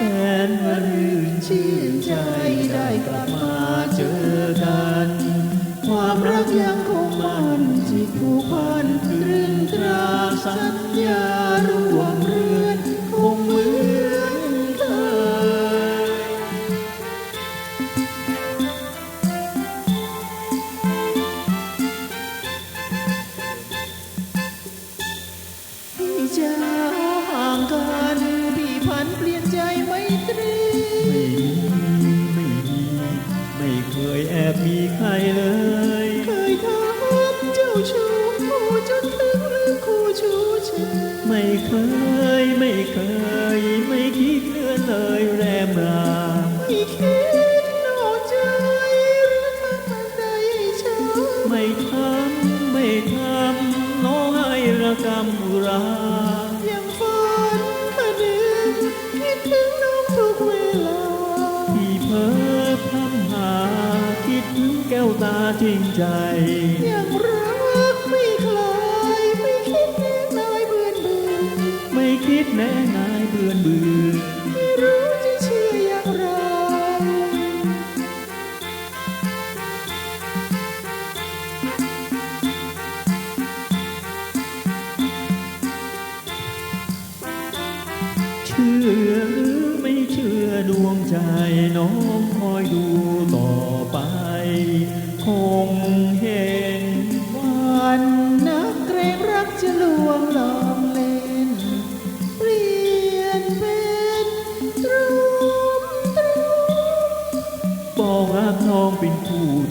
รื่นชื่นใจได้กลับมาเจอกัน ความรักยังคงมันจิตผูกพันตรึงตราสัญญารวม เคยแอบมีใครเลย เคยทำเจ้าชู้จนถึงลืมคู่ชูเชยไม่เคยไม่เคย ไม่คิดเลื่อนเลยแรมราไม่คิดนอกใจหรือทำอันใดให้ช้ำไม่ทำไม่ทำน้องให้ระกำอุรายังฝันคนึงคิดถึง ตาจริงใจยังรักไม่คลายไม่คิดแน่นายเบื่อนเบื่อไม่คิดแน่นายเบื่อนเบื่อไม่รู้จะเชื่ออย่างไร เชื่อหรือไม่เชื่อดวงใจน้องคอยดู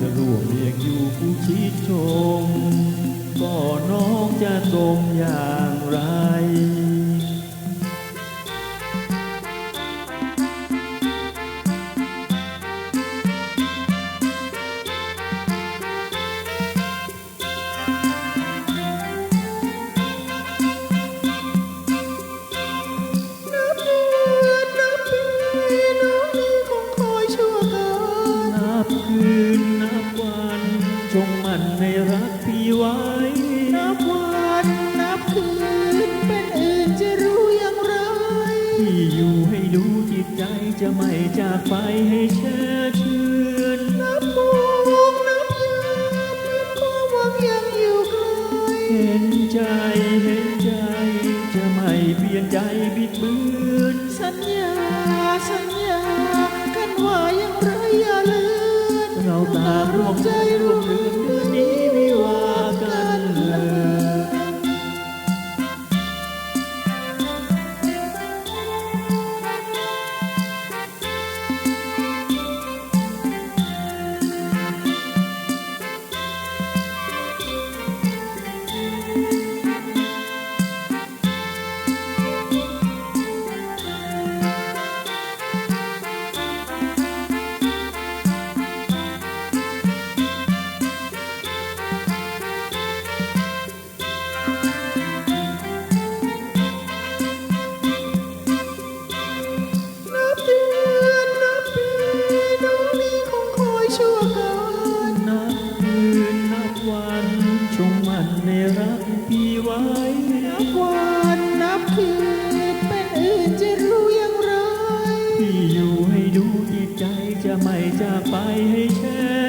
จะร่วมเรียงอยู่ผู้ชิดชม ก็น้องจะตรงอย่างไร จะไม่จากไปให้แช่ชื่นนับโมงนับยามเพื่อนความหวังยังอยู่ไกลเห็นใจเห็นใจ จะไม่เปลี่ยนใจบิดเบือนสัญญาสัญญา กันว่าย่างไรอย่าเลือนเราตาร่วมใจร่วม ไปให้แช่